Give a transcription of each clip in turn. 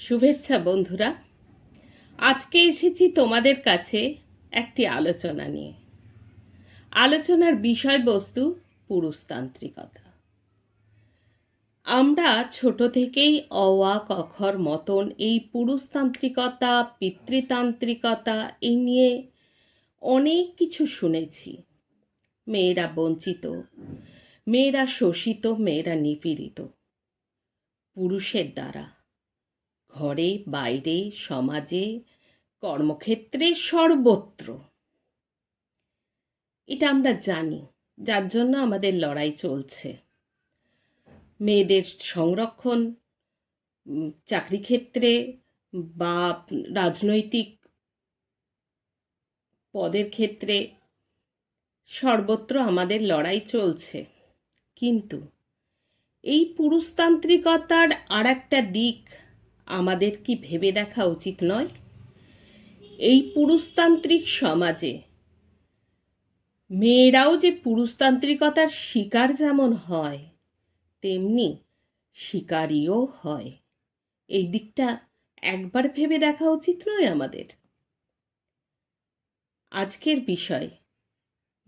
শুভেচ্ছা বন্ধুরা। আজকে এসেছি তোমাদের কাছে একটি আলোচনা নিয়ে। আলোচনার বিষয়বস্তু পুরুষতান্ত্রিকতা। আমরা ছোট থেকেই অওয়া কখর মতন এই পুরুষতান্ত্রিকতা, পিতৃতান্ত্রিকতা এই নিয়ে অনেক কিছু শুনেছি। মেয়েরা বঞ্চিত, মেয়েরা শোষিত, মেয়েরা নিপীড়িত। পুরুষের দ্বারা। ঘরে, বাইরে, সমাজে, কর্মক্ষেত্রে সর্বত্র। এটা আমরা জানি, যার জন্য আমাদের লড়াই চলছে। মেয়েদের সংরক্ষণ চাকরি ক্ষেত্রে বা রাজনৈতিক পদের ক্ষেত্রে সর্বত্র আমাদের লড়াই চলছে। কিন্তু এই পুরুষতান্ত্রিকতার আর একটা দিক আমাদের কি ভেবে দেখা উচিত নয়? এই পুরুষতান্ত্রিক সমাজে মেয়েরাও যে পুরুষতান্ত্রিকতার শিকার যেমন হয়, তেমনি শিকারীও হয়। এই দিকটা একবার ভেবে দেখা উচিত নয় আমাদের। আজকের বিষয়,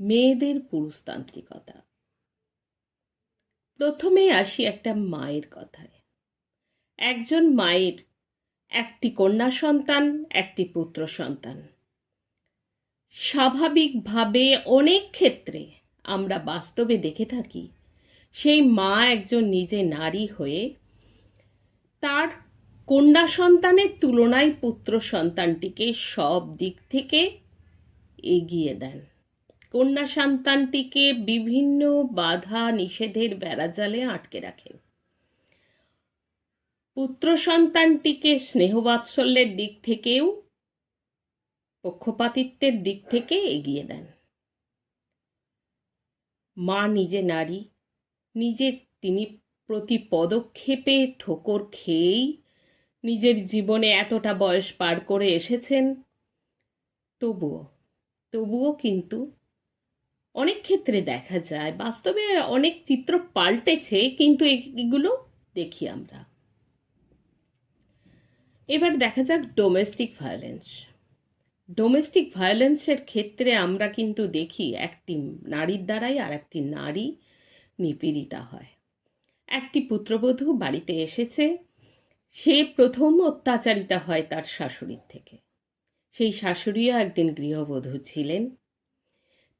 মেয়েদের পুরুষতান্ত্রিকতা। প্রথমে আসি একটা মায়ের কথায়। একজন মায়ের, একটি কন্যা সন্তান, একটি পুত্র সন্তান। স্বাভাবিকভাবে অনেক ক্ষেত্রে আমরা বাস্তবে দেখে থাকি, সেই মা একজন নিজে নারী হয়ে তার কন্যা সন্তানের তুলনায় পুত্র সন্তানটিকে সব দিক থেকে এগিয়ে দেন। কন্যা সন্তানটিকে বিভিন্ন বাধা নিষেধের বেড়াজালে আটকে রাখেন। পুত্র সন্তানটিকে স্নেহবাৎসল্যের দিক থেকেও, পক্ষপাতিত্বের দিক থেকে এগিয়ে দেন। মা নিজে নারী, নিজে তিনি প্রতি পদক্ষেপে ঠোকর খেয়েই নিজের জীবনে এতটা বয়স পার করে এসেছেন, তবুও তবুও কিন্তু অনেক ক্ষেত্রে দেখা যায়, বাস্তবে অনেক চিত্র পাল্টেছে, কিন্তু এগুলো দেখি আমরা। এবার দেখা যাক ডোমেস্টিক ভায়োলেন্স ডোমেস্টিক ভায়োলেন্সের ক্ষেত্রে আমরা কিন্তু দেখি একটি নারীর দ্বারাই আর একটি নারী নিপীড়িতা হয়। একটি পুত্রবধূ বাড়িতে এসেছে, সে প্রথম অত্যাচারিতা হয় তার শাশুড়ির থেকে। সেই শাশুড়িও একদিন গৃহবধূ ছিলেন।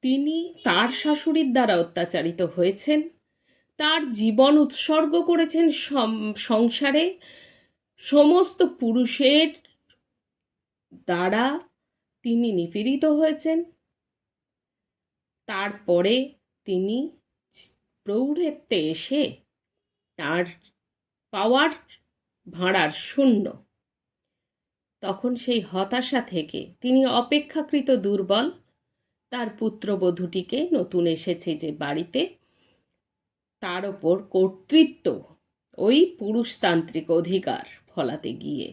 তিনি তার শাশুড়ির দ্বারা অত্যাচারিত হয়েছেন, তার জীবন উৎসর্গ করেছেন সংসারে সমস্ত পুরুষের দ্বারা তিনি নিপীড়িত হয়েছেন। তারপরে তিনি প্রৌঢ়ত্বে এসে তার পাওয়ার ভাঁড়ার শূন্য। তখন সেই হতাশা থেকে তিনি অপেক্ষাকৃত দুর্বল। তার পুত্রবধূটিকে নতুন এসেছে যে বাড়িতে তার ওপর কর্তৃত্ব, ওই পুরুষতান্ত্রিক অধিকার। ফলাতে গিয়ে।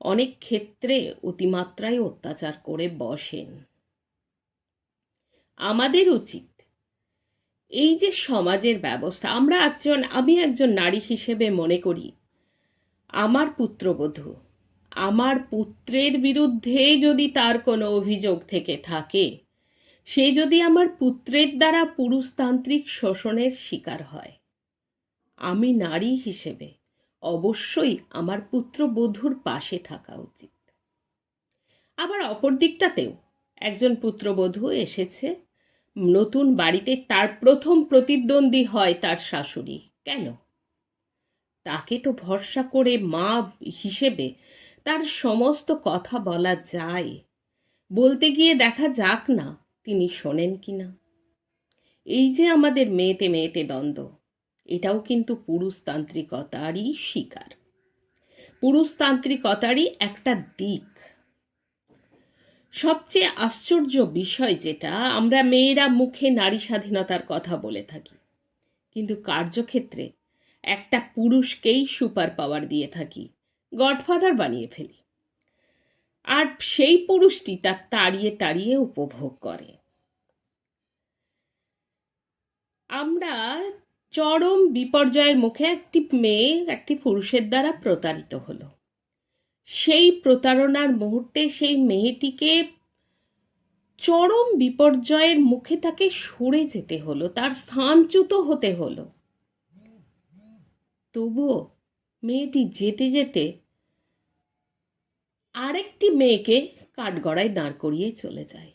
অনেক ক্ষেত্রে অতিমাত্রায় অত্যাচার করে বসেন। আমাদের উচিত এই যে সমাজের ব্যবস্থা, আমরা একজন, আমি একজন নারী হিসেবে মনে করি, আমার পুত্রবধূ, আমার পুত্রের বিরুদ্ধে যদি তার কোনো অভিযোগ থেকে থাকে, সে যদি আমার পুত্রের দ্বারা পুরুষতান্ত্রিক শোষণের শিকার হয়, আমি নারী হিসেবে অবশ্যই আমার পুত্রবধূর পাশে থাকা উচিত। আবার অপর দিকটাতেও একজন পুত্রবধূ এসেছে, নতুন বাড়িতে তার প্রথম প্রতিদ্বন্দ্বী হয় তার শাশুড়ি। কেন? তাকে তো ভরসা করে মা হিসেবে তার সমস্ত কথা বলা যায়। বলতে গিয়ে দেখা যাক না তিনি শোনেন কি না এই যে আমাদের মেয়েতে মেয়েতে দ্বন্দ্ব। এটাও কিন্তু পুরুষতান্ত্রিকতারই শিকার। পুরুষতান্ত্রিকতারই একটা দিক। সবচেয়ে আশ্চর্য বিষয় যেটা, আমরা মেয়েরা মুখে নারী স্বাধীনতার কথা বলে থাকি। কিন্তু কার্যক্ষেত্রে একটা পুরুষকেই সুপার পাওয়ার দিয়ে থাকি, গডফাদার বানিয়ে ফেলি। আর সেই পুরুষটি তার তাড়িয়ে তাড়িয়ে উপভোগ করে। আমরা চরম বিপর্যয়ের মুখে একটি মেয়ে একটি পুরুষের দ্বারা প্রতারিত হলো। সেই প্রতারণার মুহূর্তে সেই মেয়েটিকে চরম বিপর্যয়ের মুখে তাকে সরে যেতে হলো, তার স্থানচ্যুত হতে হলো। তবুও মেয়েটি যেতে যেতে আরেকটি মেয়েকে কাঠগড়ায় দাঁড় করিয়ে চলে যায়।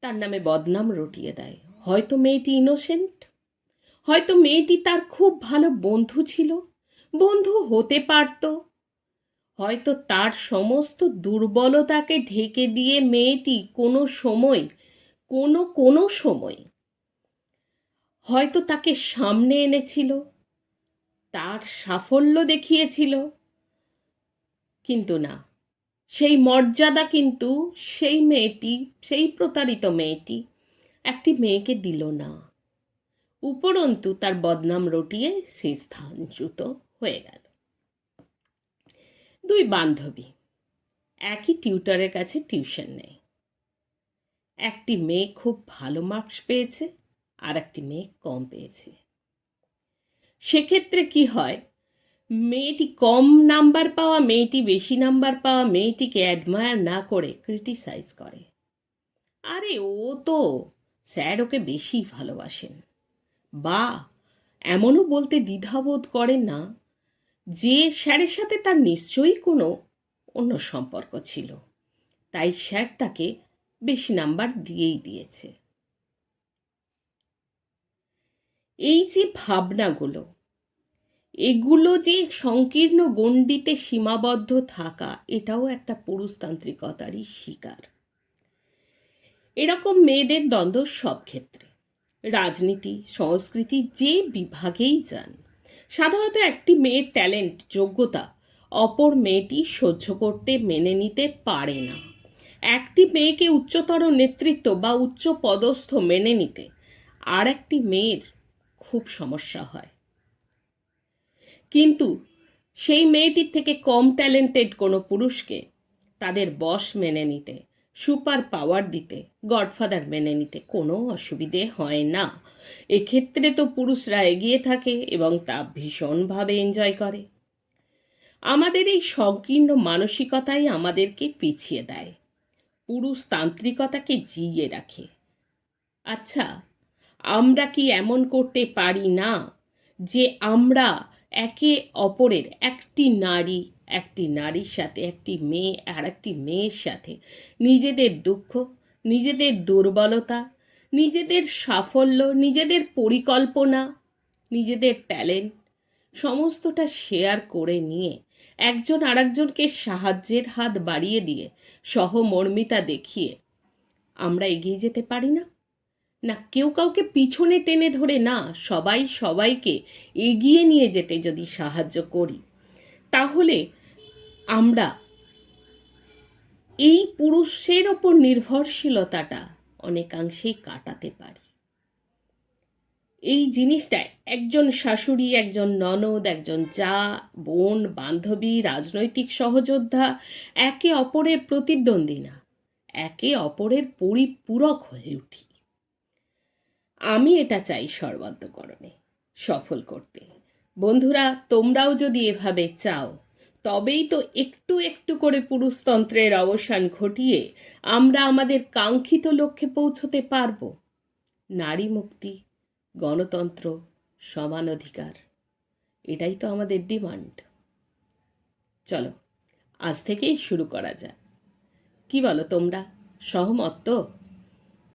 তার নামে বদনাম রটিয়ে দেয়। হয়তো মেয়েটি ইনোসেন্ট হয়তো মেয়েটি তার খুব ভালো বন্ধু ছিল? বন্ধু হতে পারত? হয়তো তার সমস্ত দুর্বলতাকে ঢেকে দিয়ে মেয়েটি কোনো সময়, কোনো কোনো সময় হয়তো তাকে সামনে এনেছিল, তার সাফল্য দেখিয়েছিল। কিন্তু না, সেই মর্যাদা কিন্তু সেই মেয়েটি, সেই প্রতারিত মেয়েটি একটি মেয়েকে দিল না। উপরন্তু তার বদনাম রটিয়ে সেই স্থানচ্যুত হয়ে গেল। দুই বান্ধবী, একই টিউটারের কাছে টিউশন নেয়। একটি মেয়ে খুব ভালো মার্কস পেয়েছে আর একটি মেয়ে কম পেয়েছে। সেক্ষেত্রে কি হয়, মেয়েটি কম নাম্বার পাওয়া, মেয়েটি বেশি নাম্বার পাওয়া, মেয়েটিকে অ্যাডমায়ার না করে ক্রিটিসাইজ করে। আরে ও তো স্যার ওকে বেশি ভালোবাসেন। বা, এমনও বলতে দ্বিধাবোধ করেন না যে স্যারের সাথে তার নিশ্চয়ই কোনো অন্য সম্পর্ক ছিল। তাই স্যার তাকে বেশি নাম্বার দিয়েই দিয়েছে। এই যে ভাবনাগুলো, এগুলো যে সংকীর্ণ গণ্ডিতে সীমাবদ্ধ থাকা, এটাও একটা পুরুষতান্ত্রিকতারই শিকার। এরকম মেয়েদের দ্বন্দ্ব সব ক্ষেত্রে। রাজনীতি, সংস্কৃতি যে বিভাগেই যান, সাধারণত একটি মেয়ের ট্যালেন্ট যোগ্যতা অপর মেয়েটি সহ্য করতে, মেনে নিতে পারে না। একটি মেয়েকে উচ্চতর নেতৃত্ব বা উচ্চ পদস্থ মেনে নিতে আর একটি মেয়ের খুব সমস্যা হয়। কিন্তু সেই মেয়েটির থেকে কম ট্যালেন্টেড কোনো পুরুষকে তাদের বস মেনে নিতে সুপার পাওয়ার দিতে, গডফাদার মেনে নিতে কোনো অসুবিধে হয় না। এক্ষেত্রে তো পুরুষরা এগিয়ে থাকে এবং তা ভীষণভাবে এনজয় করে। আমাদের এই সংকীর্ণ মানসিকতাই আমাদেরকে পিছিয়ে দেয়। পুরুষতান্ত্রিকতাকে জিইয়ে রাখে। আচ্ছা আমরা কি এমন করতে পারি না যে আমরা একে অপরের একটি নারী একটি নারীর সাথে, একটি মেয়ে আর একটি মেয়ের সাথে। নিজেদের দুঃখ, নিজেদের দুর্বলতা, নিজেদের সাফল্য, নিজেদের পরিকল্পনা, নিজেদের ট্যালেন্ট, সমস্তটা শেয়ার করে নিয়ে একজন আরেকজনকে সাহায্যের হাত বাড়িয়ে দিয়ে সহমর্মিতা দেখিয়ে আমরা এগিয়ে যেতে পারি না? না, কেউ কাউকে পিছনে টেনে ধরে না, সবাই সবাইকে এগিয়ে নিয়ে যেতে যদি সাহায্য করি। তাহলে আমরা এই পুরুষের ওপর নির্ভরশীলতাটা অনেকাংশেই কাটাতে পারি। এই জিনিসটা একজন শাশুড়ি, একজন ননদ, একজন যা, বোন, বান্ধবী, রাজনৈতিক সহযোদ্ধা একে অপরের প্রতিদ্বন্দ্বী না, একে অপরের পরিপূরক হয়ে উঠি। আমি এটা চাই সর্বান্তকরণে সফল করতে। বন্ধুরা, তোমরাও যদি এভাবে চাও, তবেই তো একটু একটু করে পুরুষতন্ত্রের অবসান ঘটিয়ে আমরা আমাদের কাঙ্ক্ষিত লক্ষ্যে পৌঁছতে পারব। নারী মুক্তি, গণতন্ত্র, সমান অধিকার, এটাই তো আমাদের ডিমান্ড। চলো, আজ থেকেই শুরু করা যাক। কি বলো তোমরা, সহমত তো?